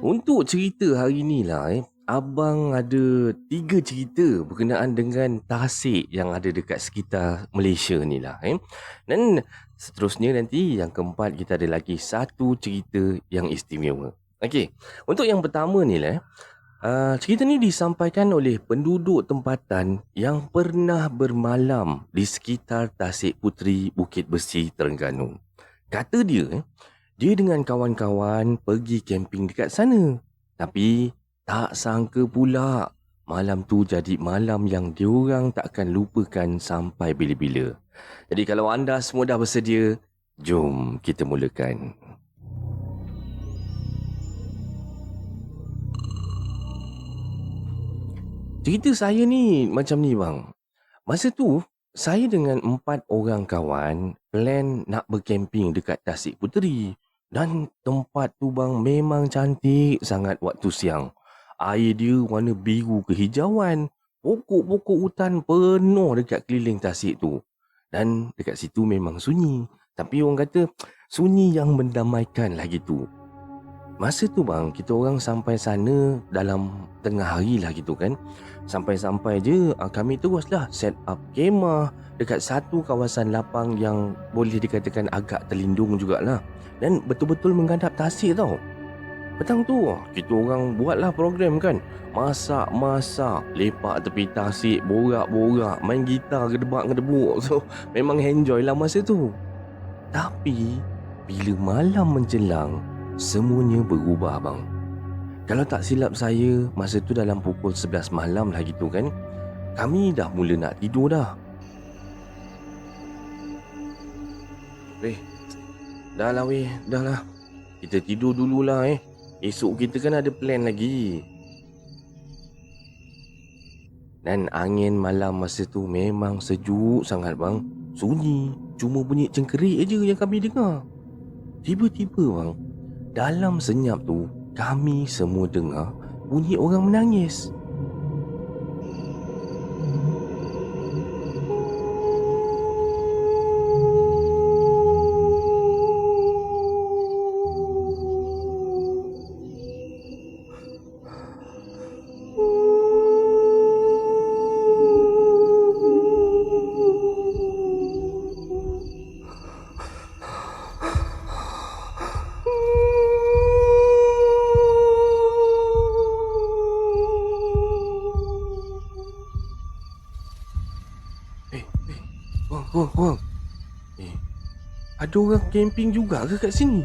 Untuk cerita hari ni lah eh, abang ada tiga cerita berkenaan dengan tasik yang ada dekat sekitar Malaysia ni lah eh. Dan seterusnya nanti yang keempat kita ada lagi satu cerita yang istimewa. Okey, untuk yang pertama ni lah eh, Uh, cerita ni disampaikan oleh penduduk tempatan yang pernah bermalam di sekitar Tasik Puteri Bukit Besi Terengganu. Kata dia, eh, dia dengan kawan-kawan pergi camping dekat sana. Tapi tak sangka pula malam tu jadi malam yang diorang takkan lupakan sampai bila-bila. Jadi kalau anda semua dah bersedia, jom kita mulakan. Cerita saya ni macam ni bang. Masa tu, saya dengan empat orang kawan plan nak bercamping dekat Tasik Puteri. Dan tempat tu bang memang cantik sangat waktu siang. Air dia warna biru kehijauan. Pokok-pokok hutan penuh dekat keliling tasik tu. Dan dekat situ memang sunyi. Tapi orang kata sunyi yang mendamaikan lagi tu. Masa tu bang, kita orang sampai sana dalam tengah hari lah gitu kan. Sampai-sampai je ah, kami teruslah set up kemah dekat satu kawasan lapang yang boleh dikatakan agak terlindung jugalah. Dan betul-betul menghadap tasik tau. Petang tu kita orang buatlah program kan. Masak-masak, lepak tepi tasik, borak-borak, main gitar, gedebak-gedebuk. So memang enjoy lah masa tu. Tapi bila malam menjelang, semuanya berubah bang. Kalau tak silap saya, masa tu dalam pukul 11 malam lah gitu kan. Kami dah mula nak tidur dah. Eh, dah lah weh, dah lah. Kita tidur dululah eh. Esok kita kan ada plan lagi. Dan angin malam masa tu memang sejuk sangat bang. Sunyi, cuma bunyi cengkerik aja yang kami dengar. Tiba-tiba bang, dalam senyap tu kami semua dengar bunyi orang menangis. Wang, wang, wang. Eh, ada orang camping juga ke kat sini?